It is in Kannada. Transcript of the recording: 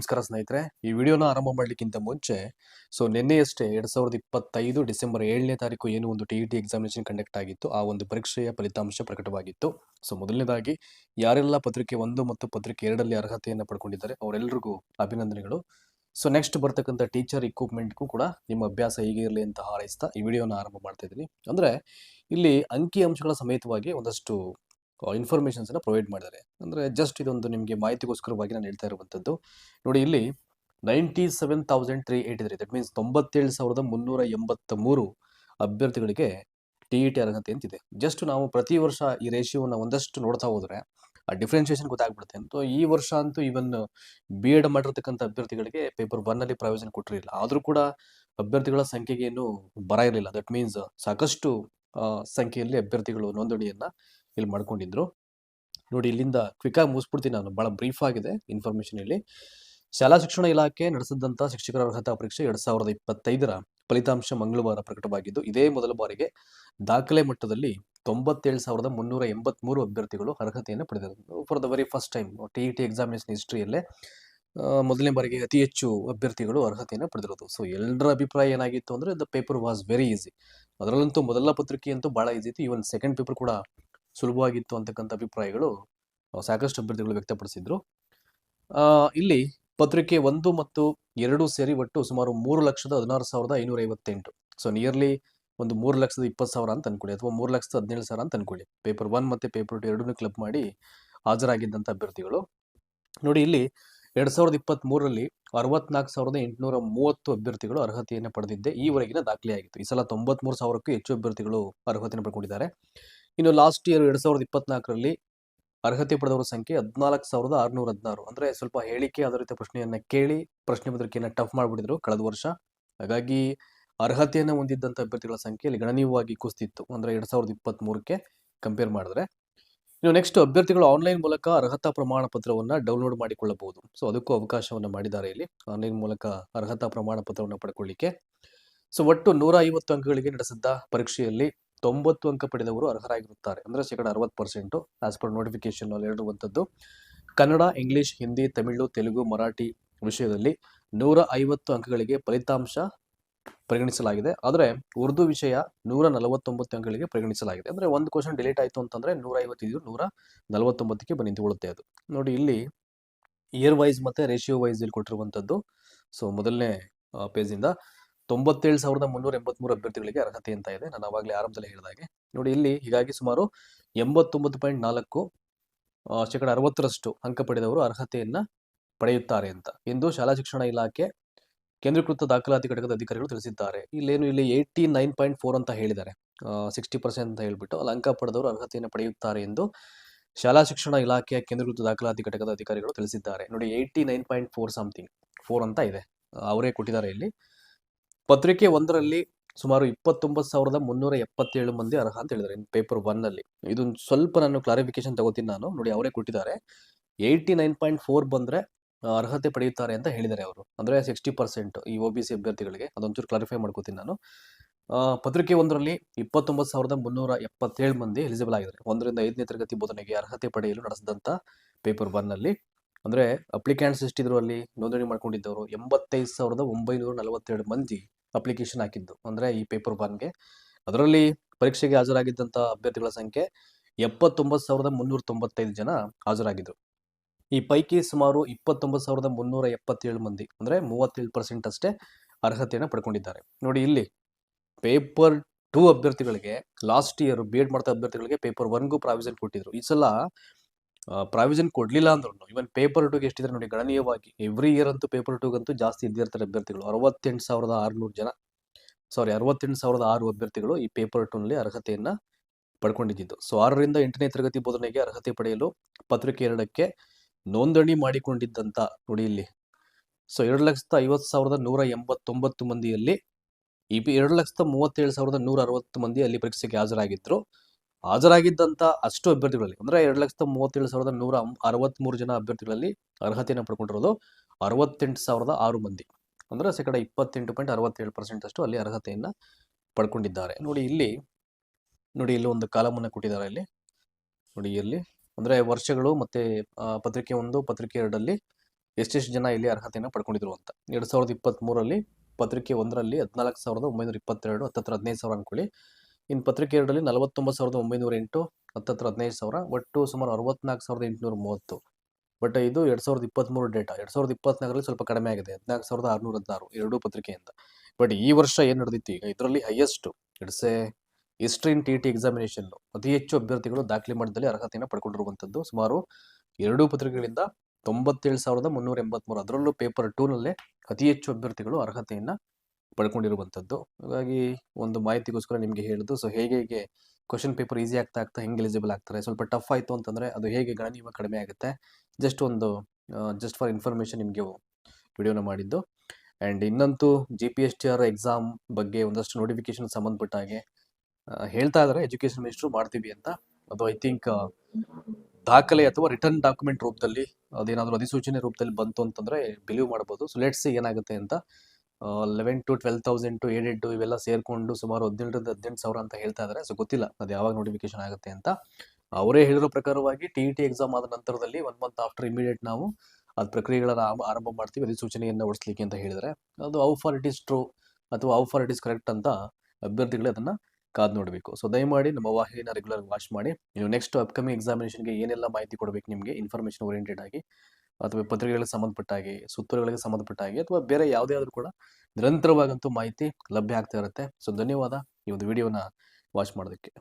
ನಮಸ್ಕಾರ ಸ್ನೇಹಿತರೆ. ಈ ವಿಡಿಯೋನ ಆರಂಭ ಮಾಡಲಿಕ್ಕಿಂತ ಮುಂಚೆ ಸೊ ನಿನ್ನೆಯಷ್ಟೇ ಎರಡು ಸಾವಿರದ ಇಪ್ಪತ್ತೈದು ಡಿಸೆಂಬರ್ ಏಳನೇ ತಾರೀಕು ಏನು ಒಂದು T E T examination conduct ಆಗಿತ್ತು. ಆ ಒಂದು ಪರೀಕ್ಷೆಯ ಫಲಿತಾಂಶ ಪ್ರಕಟವಾಗಿತ್ತು. ಸೊ ಮೊದಲನೇದಾಗಿ, ಯಾರೆಲ್ಲ ಪತ್ರಿಕೆ ಒಂದು ಮತ್ತು ಪತ್ರಿಕೆ ಎರಡರಲ್ಲಿ ಅರ್ಹತೆಯನ್ನು ಪಡ್ಕೊಂಡಿದ್ದಾರೆ ಅವರೆಲ್ಲರಿಗೂ ಅಭಿನಂದನೆಗಳು. ಸೊ ನೆಕ್ಸ್ಟ್ ಬರ್ತಕ್ಕಂಥ ಟೀಚರ್ ಇಕ್ವಿಪ್ಮೆಂಟ್ಗೂ ಕೂಡ ನಿಮ್ಮ ಅಭ್ಯಾಸ ಹೀಗೆ ಇರಲಿ ಅಂತ ಹಾರೈಸ್ತಾ ಈ ವಿಡಿಯೋನ ಆರಂಭ ಮಾಡ್ತಾ ಇದ್ದೀನಿ. ಅಂದರೆ, ಇಲ್ಲಿ ಅಂಕಿ ಅಂಶಗಳ ಸಮೇತವಾಗಿ ಒಂದಷ್ಟು ಇನ್ಫಾರ್ಮೇಷನ್ಸ್ ಅನ್ನ ಪ್ರೊವೈಡ್ ಮಾಡಿದ್ದಾರೆ. ಅಂದರೆ ಜಸ್ಟ್ ಇದೊಂದು ನಿಮಗೆ ಮಾಹಿತಿಗೋಸ್ಕರವಾಗಿ ನಾನು ಹೇಳ್ತಾ ಇರುವಂಥದ್ದು. ನೋಡಿ, ಇಲ್ಲಿ ninety seven thousand three eighty three that means ತೊಂಬತ್ತೇಳು ಸಾವಿರದ ಮುನ್ನೂರ ಎಂಬತ್ತ ಮೂರು ಅಭ್ಯರ್ಥಿಗಳಿಗೆ ಟಿ ಇ ಟಿ ಅರ್ಹತೆ ಅಂತಿದೆ. ಜಸ್ಟ್ ನಾವು ಪ್ರತಿ ವರ್ಷ ಈ ರೇಷಿಯೋನ ಒಂದಷ್ಟು ನೋಡ್ತಾ ಹೋದ್ರೆ, ಆ ಡಿಫ್ರೆನ್ಷಿಯೇಷನ್ ಗೊತ್ತಾಗ್ಬಿಡುತ್ತೆ. ಅಂತ ಈ ವರ್ಷ ಅಂತೂ ಇವನ್ ಬಿ ಎಡ್ ಮಾಡಿರ್ತಕ್ಕಂಥ ಅಭ್ಯರ್ಥಿಗಳಿಗೆ ಪೇಪರ್ ಒನ್ನಲ್ಲಿ ಪ್ರಯೋಜನ ಕೊಟ್ಟಿರಲಿಲ್ಲ. ಆದರೂ ಕೂಡ ಅಭ್ಯರ್ಥಿಗಳ ಸಂಖ್ಯೆಗೆ ಏನು ಬರ ಇರಲಿಲ್ಲ. ದಟ್ ಮೀನ್ಸ್ ಸಾಕಷ್ಟು ಸಂಖ್ಯೆಯಲ್ಲಿ ಅಭ್ಯರ್ಥಿಗಳು ನೋಂದಣಿಯನ್ನ ಇಲ್ಲಿ ಮಾಡ್ಕೊಂಡಿದ್ರು. ನೋಡಿ, ಇಲ್ಲಿಂದ ಕ್ವಿಕ್ ಆಗಿ ಮುಗಿಸ್ಬಿಡ್ತೀನಿ ನಾನು. ಬಹಳ ಬ್ರೀಫ್ ಆಗಿದೆ ಇನ್ಫಾರ್ಮೇಶನ್ ಇಲ್ಲಿ. ಶಾಲಾ ಶಿಕ್ಷಣ ಇಲಾಖೆ ನಡೆಸಿದಂಥ ಶಿಕ್ಷಕರ ಅರ್ಹತಾ ಪರೀಕ್ಷೆ ಎರಡ್ ಸಾವಿರದ ಇಪ್ಪತ್ತೈದರ ಫಲಿತಾಂಶ ಮಂಗಳವಾರ ಪ್ರಕಟವಾಗಿದ್ದು, ಇದೇ ಮೊದಲ ಬಾರಿಗೆ ದಾಖಲೆ ಮಟ್ಟದಲ್ಲಿ ತೊಂಬತ್ತೇಳು ಸಾವಿರದ ಮುನ್ನೂರ ಎಂಬತ್ಮೂರು ಅಭ್ಯರ್ಥಿಗಳು ಅರ್ಹತೆಯನ್ನು ಪಡೆದಿರುವುದು. For the very first time T E T examination ಹಿಸ್ಟ್ರಿಯಲ್ಲೇ ಮೊದಲನೇ ಬಾರಿಗೆ ಅತಿ ಹೆಚ್ಚು ಅಭ್ಯರ್ಥಿಗಳು ಅರ್ಹತೆಯನ್ನು ಪಡೆದಿರೋದು ಸೊ ಎಲ್ಲರ ಅಭಿಪ್ರಾಯ ಏನಾಗಿತ್ತು ಅಂದರೆ the paper was very easy ಅದರಲ್ಲಂತೂ ಮೊದಲ ಪತ್ರಿಕೆ ಅಂತೂ ಬಹಳ ಈಸಿ ಇತ್ತು. ಈವನ್ ಸೆಕೆಂಡ್ ಪೇಪರ್ ಕೂಡ ಸುಲಭವಾಗಿತ್ತು ಅಂತಕ್ಕಂಥ ಅಭಿಪ್ರಾಯಗಳು ಸಾಕಷ್ಟು ಅಭ್ಯರ್ಥಿಗಳು ವ್ಯಕ್ತಪಡಿಸಿದ್ರು. ಇಲ್ಲಿ ಪತ್ರಿಕೆ ಒಂದು ಮತ್ತು ಎರಡು ಸೇರಿ ಒಟ್ಟು ಸುಮಾರು ಮೂರು ಲಕ್ಷದ ಹದಿನಾರು ಸಾವಿರದ ಐನೂರ ಐವತ್ತೆಂಟು. ಸೊ, ನಿಯರ್ಲಿ ಒಂದು ಮೂರು ಲಕ್ಷದ ಇಪ್ಪತ್ತು ಸಾವಿರ ಅಂತ ಅನ್ಕೊಳ್ಳಿ, ಅಥವಾ ಮೂರು ಲಕ್ಷದ ಹದಿನೇಳು ಸಾವಿರ ಅಂತ ಅನ್ಕೊಳ್ಳಿ. ಪೇಪರ್ ಒನ್ ಮತ್ತು ಪೇಪರ್ ಟು ಎರಡನ್ನೂ ಕ್ಲಬ್ ಮಾಡಿ ಹಾಜರಾಗಿದ್ದಂಥ ಅಭ್ಯರ್ಥಿಗಳು. ನೋಡಿ, ಇಲ್ಲಿ ಎರಡು ಸಾವಿರದ ಇಪ್ಪತ್ತ್ಮೂರರಲ್ಲಿ ಅರವತ್ನಾಲ್ಕು ಸಾವಿರದ ಎಂಟುನೂರ ಮೂವತ್ತು ಅಭ್ಯರ್ಥಿಗಳು ಅರ್ಹತೆಯನ್ನು ಪಡೆದಿದ್ದೆ ಈವರೆಗಿನ ದಾಖಲೆಯಾಗಿತ್ತು. ಈ ಸಲ ತೊಂಬತ್ಮೂರು ಸಾವಿರಕ್ಕೂ ಹೆಚ್ಚು ಅಭ್ಯರ್ಥಿಗಳು ಅರ್ಹತೆಯನ್ನು ಪಡ್ಕೊಂಡಿದ್ದಾರೆ. ಇನ್ನು ಲಾಸ್ಟ್ ಇಯರ್ ಎರಡು ಸಾವಿರದ ಇಪ್ಪತ್ನಾಲ್ಕರಲ್ಲಿ ಅರ್ಹತೆ ಪಡೆದವರ ಸಂಖ್ಯೆ ಹದಿನಾಲ್ಕು ಸಾವಿರದ ಆರುನೂರ ಹದಿನಾರು. ಅಂದರೆ ಸ್ವಲ್ಪ ಹೇಳಿಕೆ ಆಧಾರಿತ ಪ್ರಶ್ನೆಯನ್ನು ಕೇಳಿ, ಪ್ರಶ್ನೆ ಪತ್ರಿಕೆಯನ್ನು ಟಫ್ ಮಾಡಿಬಿಟ್ಟಿದ್ರು ಕಳೆದ ವರ್ಷ. ಹಾಗಾಗಿ ಅರ್ಹತೆಯನ್ನು ಹೊಂದಿದ್ದಂಥ ಅಭ್ಯರ್ಥಿಗಳ ಸಂಖ್ಯೆಯಲ್ಲಿ ಗಣನೀಯವಾಗಿ ಕುಸಿತಿತ್ತು ಅಂದರೆ ಎರಡು ಸಾವಿರದ ಇಪ್ಪತ್ತ್ಮೂರಕ್ಕೆ ಕಂಪೇರ್ ಮಾಡಿದ್ರೆ. ಇನ್ನು ನೆಕ್ಸ್ಟ್ ಅಭ್ಯರ್ಥಿಗಳು ಆನ್ಲೈನ್ ಮೂಲಕ ಅರ್ಹತಾ ಪ್ರಮಾಣ ಪತ್ರವನ್ನು ಡೌನ್ಲೋಡ್ ಮಾಡಿಕೊಳ್ಳಬಹುದು. ಸೊ ಅದಕ್ಕೂ ಅವಕಾಶವನ್ನು ಮಾಡಿದ್ದಾರೆ ಇಲ್ಲಿ. ಆನ್ಲೈನ್ ಮೂಲಕ ಅರ್ಹತಾ ಪ್ರಮಾಣ ಪತ್ರವನ್ನು ಪಡ್ಕೊಳ್ಳಿಕ್ಕೆ. ಸೊ ಒಟ್ಟು ನೂರ ಐವತ್ತು ಅಂಕಗಳಿಗೆ ನಡೆಸಿದ್ದ ಪರೀಕ್ಷೆಯಲ್ಲಿ ತೊಂಬತ್ತು ಅಂಕ ಪಡೆದವರು ಅರ್ಹರಾಗಿರುತ್ತಾರೆ. ಅಂದ್ರೆ ಶೇಕಡ ಅರವತ್ತು ಪರ್ಸೆಂಟು ಆಸ್ ಪರ್ ನೋಟಿಫಿಕೇಶನ್ ಅಲ್ಲಿ ಹೇಳಿರುವಂಥದ್ದು. ಕನ್ನಡ, ಇಂಗ್ಲಿಷ್, ಹಿಂದಿ, ತಮಿಳು, ತೆಲುಗು, ಮರಾಠಿ ವಿಷಯದಲ್ಲಿ ನೂರ ಐವತ್ತು ಅಂಕಗಳಿಗೆ ಫಲಿತಾಂಶ ಪರಿಗಣಿಸಲಾಗಿದೆ. ಆದರೆ ಉರ್ದು ವಿಷಯ ನೂರ ನಲವತ್ತೊಂಬತ್ತು ಅಂಕಗಳಿಗೆ ಪರಿಗಣಿಸಲಾಗಿದೆ. ಅಂದ್ರೆ ಒಂದು ಕ್ವಶನ್ ಡಿಲೀಟ್ ಆಯಿತು ಅಂತಂದ್ರೆ ನೂರ ಐವತ್ತಿದ್ದು ನೂರ ನಲವತ್ತೊಂಬತ್ತಕ್ಕೆ ನಿಂತುಕೊಳ್ಳುತ್ತೆ ಅದು. ನೋಡಿ, ಇಲ್ಲಿ ಇಯರ್ ವೈಸ್ ಮತ್ತೆ ರೇಷಿಯೋ ವೈಸ್ ಇಲ್ಲಿ ಕೊಟ್ಟಿರುವಂಥದ್ದು. ಸೊ ಮೊದಲನೇ ಪೇಜಿಂದ ತೊಂಬತ್ತೇಳು ಸಾವಿರದ ಮುನ್ನೂರ ಎಂಬತ್ಮೂರು ಅಭ್ಯರ್ಥಿಗಳಿಗೆ ಅರ್ಹತೆ ಅಂತ ಇದೆ. ನಾನು ಅವಾಗಲೇ ಆರಂಭದಲ್ಲಿ ಹೇಳಿದ ಹಾಗೆ. ನೋಡಿ, ಇಲ್ಲಿ ಹೀಗಾಗಿ ಸುಮಾರು ಎಂಬತ್ತೊಂಬತ್ತು ಪಾಯಿಂಟ್ ನಾಲ್ಕು ಶೇಕಡ ಅರವತ್ತರಷ್ಟು ಅಂಕ ಪಡೆದವರು ಅರ್ಹತೆಯನ್ನು ಪಡೆಯುತ್ತಾರೆ ಅಂತ. ಎಂದು ಶಾಲಾ ಶಿಕ್ಷಣ ಇಲಾಖೆ ಕೇಂದ್ರೀಕೃತ ದಾಖಲಾತಿ ಘಟಕದ ಅಧಿಕಾರಿಗಳು ತಿಳಿಸಿದ್ದಾರೆ. ಇಲ್ಲೇನು ಇಲ್ಲಿ ಏಯ್ಟಿ ನೈನ್ ಪಾಯಿಂಟ್ ಫೋರ್ ಅಂತ ಹೇಳಿದ್ದಾರೆ. ಸಿಕ್ಸ್ಟಿ ಪರ್ಸೆಂಟ್ ಅಂತ ಹೇಳ್ಬಿಟ್ಟು ಅಲ್ಲಿ ಅಂಕ ಪಡೆದವರು ಅರ್ಹತೆಯನ್ನು ಪಡೆಯುತ್ತಾರೆ ಎಂದು ಶಾಲಾ ಶಿಕ್ಷಣ ಇಲಾಖೆಯ ಕೇಂದ್ರೀಕೃತ ದಾಖಲಾತಿ ಘಟಕದ ಅಧಿಕಾರಿಗಳು ತಿಳಿಸಿದ್ದಾರೆ. ನೋಡಿ, eighty nine point four something four ಅಂತ ಇದೆ. ಅವರೇ ಕೊಟ್ಟಿದ್ದಾರೆ ಇಲ್ಲಿ. ಪತ್ರಿಕೆ ಒಂದರಲ್ಲಿ ಸುಮಾರು ಇಪ್ಪತ್ತೊಂಬತ್ತು ಸಾವಿರದ ಮುನ್ನೂರ ಎಪ್ಪತ್ತೇಳು ಮಂದಿ ಅರ್ಹ ಅಂತ ಹೇಳಿದ್ದಾರೆ ಪೇಪರ್ ಒನ್ ಅಲ್ಲಿ. ಇದೊಂದು ಸ್ವಲ್ಪ ನಾನು ಕ್ಲಾರಿಫಿಕೇಶನ್ ತಗೋತೀನಿ ನಾನು. ನೋಡಿ, ಅವರೇ ಕೊಟ್ಟಿದ್ದಾರೆ. ಏಯ್ಟಿ ನೈನ್ ಪಾಯಿಂಟ್ ಫೋರ್ ಬಂದ್ರೆ ಅರ್ಹತೆ ಪಡೆಯುತ್ತಾರೆ ಅಂತ ಹೇಳಿದ್ದಾರೆ ಅವರು. ಅಂದ್ರೆ ಸಿಕ್ಸ್ಟಿ ಪರ್ಸೆಂಟ್ ಈ ಒ ಬಿ ಸಿ ಅಭ್ಯರ್ಥಿಗಳಿಗೆ. ಅದೊಂಚೂರು ಕ್ಲಾರಿಫೈ ಮಾಡ್ಕೋತೀನಿ ನಾನು. ಪತ್ರಿಕೆ ಒಂದರಲ್ಲಿ ಇಪ್ಪತ್ತೊಂಬತ್ತು ಸಾವಿರದ ಮುನ್ನೂರ ಎಪ್ಪತ್ತೇಳು ಮಂದಿ ಎಲಿಜಿಬಲ್ ಆಗಿದ್ದಾರೆ. ಒಂದರಿಂದ ಐದನೇ ತರಗತಿ ಬೋಧನೆಗೆ ಅರ್ಹತೆ ಪಡೆಯಲು ನಡೆಸಿದಂಥ ಪೇಪರ್ ಒನ್ ಅಂದರೆ ಅಪ್ಲಿಕೆಂಟ್ಸ್ ಎಷ್ಟಿದ್ರು ಅಲ್ಲಿ? ನೋಂದಣಿ ಮಾಡ್ಕೊಂಡಿದ್ದವರು ಎಂಬತ್ತೈದು ಸಾವಿರದ ಒಂಬೈನೂರ ನಲವತ್ತೆರಡು ಮಂದಿ. ಅಪ್ಲಿಕೇಶನ್ ಹಾಕಿದ್ದು. ಅಂದ್ರೆ ಈ ಪೇಪರ್ ಒನ್ಗೆ ಅದರಲ್ಲಿ ಪರೀಕ್ಷೆಗೆ ಹಾಜರಾಗಿದ್ದಂಥ ಅಭ್ಯರ್ಥಿಗಳ ಸಂಖ್ಯೆ ಎಪ್ಪತ್ತೊಂಬತ್ತು ಸಾವಿರದ ಮುನ್ನೂರ ತೊಂಬತ್ತೈದು ಜನ ಹಾಜರಾಗಿದ್ರು ಈ ಪೈಕಿ ಸುಮಾರು ಇಪ್ಪತ್ತೊಂಬತ್ತು ಸಾವಿರದ ಮುನ್ನೂರ ಎಪ್ಪತ್ತೇಳು ಮಂದಿ, ಅಂದ್ರೆ ಮೂವತ್ತೇಳು ಪರ್ಸೆಂಟ್ ಅಷ್ಟೇ ಅರ್ಹತೆಯನ್ನು ಪಡ್ಕೊಂಡಿದ್ದಾರೆ. ನೋಡಿ ಇಲ್ಲಿ ಪೇಪರ್ ಟೂ ಅಭ್ಯರ್ಥಿಗಳಿಗೆ ಲಾಸ್ಟ್ ಇಯರ್ ಬಿ ಎಡ್ ಮಾಡ್ತಾ ಅಭ್ಯರ್ಥಿಗಳಿಗೆ ಪೇಪರ್ ಒನ್ಗೂ ಪ್ರಾವಿಷನ್ ಕೊಟ್ಟಿದ್ರು. ಈ ಸಲ ಪ್ರಾವಿಷನ್ ಕೊಡ್ಲಿಲ್ಲ ಅಂದ್ರೂ ಇವನ್ ಪೇಪರ್ ಟೂಗೆ ಎಷ್ಟಿದ್ರೆ ನೋಡಿ, ಗಣನೀಯವಾಗಿ ಎವ್ರಿ ಇಯರ್ ಅಂತೂ ಪೇಪರ್ ಟೂಗಂತೂ ಜಾಸ್ತಿ ಇದ್ದೇ ಇರ್ತಾರೆ ಅಭ್ಯರ್ಥಿಗಳು. ಅರವತ್ತೆಂಟು ಸಾವಿರದ ಆರುನೂರು ಜನ ಸಾರಿ ಅರವತ್ತೆಂಟು ಸಾವಿರದ ಆರು ಅಭ್ಯರ್ಥಿಗಳು ಈ ಪೇಪರ್ ಟೂನಲ್ಲಿ ಅರ್ಹತೆಯನ್ನ ಪಡ್ಕೊಂಡಿದ್ದು ಸೊ ಆರರಿಂದ ಎಂಟನೇ ತರಗತಿ ಬೋಧನೆಗೆ ಅರ್ಹತೆ ಪಡೆಯಲು ಪತ್ರಿಕೆ ಎರಡಕ್ಕೆ ನೋಂದಣಿ ಮಾಡಿಕೊಂಡಿದ್ದಂತ ನೋಡಿ ಇಲ್ಲಿ. ಸೊ ಎರಡು ಲಕ್ಷದ ಐವತ್ತು ಸಾವಿರದ ನೂರ ಎಂಬತ್ತೊಂಬತ್ತು ಮಂದಿಯಲ್ಲಿ, ಈ ಎರಡು ಲಕ್ಷದ ಮೂವತ್ತೇಳು ಸಾವಿರದ ನೂರ ಅರವತ್ತು ಮಂದಿ ಅಲ್ಲಿ ಪರೀಕ್ಷೆಗೆ ಹಾಜರಾಗಿದ್ರು. ಹಾಜರಾಗಿದ್ದಂತ ಅಷ್ಟು ಅಭ್ಯರ್ಥಿಗಳಲ್ಲಿ, ಅಂದ್ರೆ ಎರಡು ಲಕ್ಷದ ಮೂವತ್ತೇಳು ಸಾವಿರದ ನೂರ ಅರವತ್ಮೂರು ಜನ ಅಭ್ಯರ್ಥಿಗಳಲ್ಲಿ ಅರ್ಹತೆಯನ್ನು ಪಡ್ಕೊಂಡಿರೋದು ಅರವತ್ತೆಂಟು ಸಾವಿರದ ಆರು ಮಂದಿ. ಅಂದ್ರೆ ಶೇಕಡ ಇಪ್ಪತ್ತೆಂಟು ಪಾಯಿಂಟ್ ಅರವತ್ತೇಳು ಪರ್ಸೆಂಟ್ ಅಷ್ಟು ಅಲ್ಲಿ ಅರ್ಹತೆಯನ್ನ ಪಡ್ಕೊಂಡಿದ್ದಾರೆ. ನೋಡಿ ಇಲ್ಲಿ ನೋಡಿ ಇಲ್ಲಿ ಒಂದು ಕಾಲಮನ್ನ ಕೊಟ್ಟಿದ್ದಾರೆ ಇಲ್ಲಿ. ನೋಡಿ ಇಲ್ಲಿ, ಅಂದ್ರೆ ವರ್ಷಗಳು ಮತ್ತೆ ಪತ್ರಿಕೆ ಒಂದು, ಪತ್ರಿಕೆ ಎರಡಲ್ಲಿ ಎಷ್ಟೆಷ್ಟು ಜನ ಇಲ್ಲಿ ಅರ್ಹತೆಯನ್ನು ಪಡ್ಕೊಂಡಿದ್ರು ಅಂತ. ಎರಡು ಸಾವಿರದ ಇಪ್ಪತ್ತ್ಮೂರರಲ್ಲಿ ಪತ್ರಿಕೆ ಒಂದರಲ್ಲಿ ಹದಿನಾಲ್ಕು ಸಾವಿರದ ಒಂಬೈನೂರ ಇಪ್ಪತ್ತೆರಡು, ಹತ್ತತ್ರ ಹದಿನೈದು ಸಾವಿರ ಅನ್ಕೊಳ್ಳಿ. ಇನ್ನು ಪತ್ರಿಕೆ ಎರಡರಲ್ಲಿ ನಲವತ್ತೊಂಬತ್ತು ಸಾವಿರದ ಒಂಬೈನೂರ ಎಂಟು, ಹತ್ತತ್ರ ಹದಿನೈದು ಸಾವಿರ, ಒಟ್ಟು ಸುಮಾರು ಅರವತ್ನಾಲ್ಕು ಸಾವಿರದ ಎಂಟುನೂರ ಮೂವತ್ತು. ಬಟ್ ಇದು ಎರಡು ಸಾವಿರದ ಇಪ್ಪತ್ತ್ಮೂರು ಡೇಟಾ. ಎರಡು ಸಾವಿರದ ಇಪ್ಪತ್ತ್ನಾಲ್ಕರಲ್ಲಿ ಸ್ವಲ್ಪ ಕಡಿಮೆ ಆಗಿದೆ. ಹದಿನಾಲ್ಕು ಸಾವಿರದ ಆರುನೂರ ಹದಿನಾರು ಎರಡೂ ಪತ್ರಿಕೆಯಿಂದ. ಬಟ್ ಈ ವರ್ಷ ಏನು ನಡೆದಿತ್ತು ಈಗ? ಇದರಲ್ಲಿ highest it's a history in T T examination ಅತಿ ಹೆಚ್ಚು ಅಭ್ಯರ್ಥಿಗಳು ದಾಖಲೆ ಮಾಡಿದಲ್ಲಿ ಅರ್ಹತೆಯನ್ನು ಪಡ್ಕೊಂಡಿರುವಂಥದ್ದು ಸುಮಾರು ಎರಡೂ ಪತ್ರಿಕೆಗಳಿಂದ ತೊಂಬತ್ತೇಳು ಸಾವಿರದ ಮುನ್ನೂರ ಎಂಬತ್ಮೂರು. ಅದರಲ್ಲೂ ಪೇಪರ್ ಟೂನಲ್ಲೇ ಅತಿ ಹೆಚ್ಚು ಅಭ್ಯರ್ಥಿಗಳು ಅರ್ಹತೆಯನ್ನು ಪಡ್ಕೊಂಡಿರುವಂಥದ್ದು. ಹಾಗಾಗಿ ಒಂದು ಮಾಹಿತಿಗೋಸ್ಕರ ನಿಮಗೆ ಹೇಳಿದ್ದು ಸೊ ಹೇಗೆ ಹೇಗೆ ಕ್ವಶನ್ ಪೇಪರ್ ಈಸಿ ಆಗ್ತಾ ಆಗ್ತಾ ಹೆಂಗೆ ಎಲಿಜಿಬಲ್ ಆಗ್ತಾರೆ? ಸ್ವಲ್ಪ ಟಫ್ ಆಯಿತು ಅಂತಂದರೆ ಅದು ಹೇಗೆ ಗಣನೀಯ ಕಡಿಮೆ ಆಗುತ್ತೆ? ಜಸ್ಟ್ ಒಂದು ಜಸ್ಟ್ ಫಾರ್ ಇನ್ಫಾರ್ಮೇಷನ್ ನಿಮಗೆ ವಿಡಿಯೋನ ಮಾಡಿದ್ದು. And ಇನ್ನಂತೂ G P S T R exam ಬಗ್ಗೆ ಒಂದಷ್ಟು ನೋಟಿಫಿಕೇಶನ್ ಸಂಬಂಧಪಟ್ಟ ಹಾಗೆ ಹೇಳ್ತಾ ಇದ್ದಾರೆ ಎಜುಕೇಷನ್ ಮಿನಿಸ್ಟ್ರು ಮಾಡ್ತೀವಿ ಅಂತ. ಅದು ಐ ಥಿಂಕ್ ದಾಖಲೆ ಅಥವಾ ರಿಟರ್ನ್ ಡಾಕ್ಯುಮೆಂಟ್ ರೂಪದಲ್ಲಿ, ಅದೇನಾದರೂ ಅಧಿಸೂಚನೆ ರೂಪದಲ್ಲಿ ಬಂತು ಅಂತಂದರೆ ಬಿಲೀವ್ ಮಾಡ್ಬೋದು. ಸೊ ಲೆಟ್ಸ್ ಏನಾಗುತ್ತೆ ಅಂತ. Eleven to twelve thousand to aided ಇವೆಲ್ಲ ಸೇರಿಕೊಂಡು ಸುಮಾರು ಹದಿನೇಳರಿಂದ ಹದಿನೆಂಟು ಸಾವಿರ ಅಂತ ಹೇಳ್ತಾ ಇದ್ದಾರೆ ಸೊ ಗೊತ್ತಿಲ್ಲ. ಅದು ಯಾವಾಗ ನೋಟಿಫಿಕೇಶನ್ ಆಗುತ್ತೆ ಅಂತ. ಅವರೇ ಹೇಳಿರೋ ಪ್ರಕಾರವಾಗಿ ಟಿ ಇ ಟಿ ಎಕ್ಸಾಮ್ ಆದ ನಂತರದಲ್ಲಿ ಒನ್ ಮಂತ್ ಆಫ್ಟರ್ ಇಮಿಡಿಯೇಟ್ ನಾವು ಅದು ಪ್ರಕ್ರಿಯೆಗಳನ್ನು ಆರಂಭ- ಮಾಡ್ತೀವಿ. ಅಧಿಸೂಚನೆಯನ್ನು ಹೊಡಿಸ್ಲಿಕ್ಕೆ ಅಂತ ಹೇಳಿದರೆ. ಅದು how far it is true ಅಥವಾ how far it is correct ಅಂತ ಅಭ್ಯರ್ಥಿಗಳು ಅದನ್ನು ಕಾದು ನೋಡಬೇಕು. ಸೊ ದಯಮಾಡಿ ನಮ್ಮ ವಾಹಿನಿನ ರೆಗ್ಯುಲರ್ ವಾಚ್ ಮಾಡಿ. ನೀವು ನೆಕ್ಸ್ಟ್ ಅಪ್ಕಮಿಂಗ್ ಎಕ್ಸಾಮಿನೇಷನ್ಗೆ ಏನೆಲ್ಲ ಮಾಹಿತಿ ಕೊಡಬೇಕು ನಿಮಗೆ ಇನ್ಫಾರ್ಮೇಷನ್ ಓರಿಯೆಂಟೆಡ್ ಆಗಿ ಅಥವಾ ಪತ್ರಿಕೆಗಳಿಗೆ ಸಂಬಂಧಪಟ್ಟ ಹಾಗೆ ಸುತ್ತೋಲೆಗಳಿಗೆ ಸಂಬಂಧಪಟ್ಟ ಹಾಗೆ ಅಥವಾ ಬೇರೆ ಯಾವುದೇ ಆದರೂ ಕೂಡ ನಿರಂತರವಾಗಂತೂ ಮಾಹಿತಿ ಲಭ್ಯ ಆಗ್ತಾ ಇರುತ್ತೆ. ಸೊ ಧನ್ಯವಾದ. ಈ ಒಂದು ವಿಡಿಯೋನ ವಾಚ್ ಮಾಡೋದಕ್ಕೆ.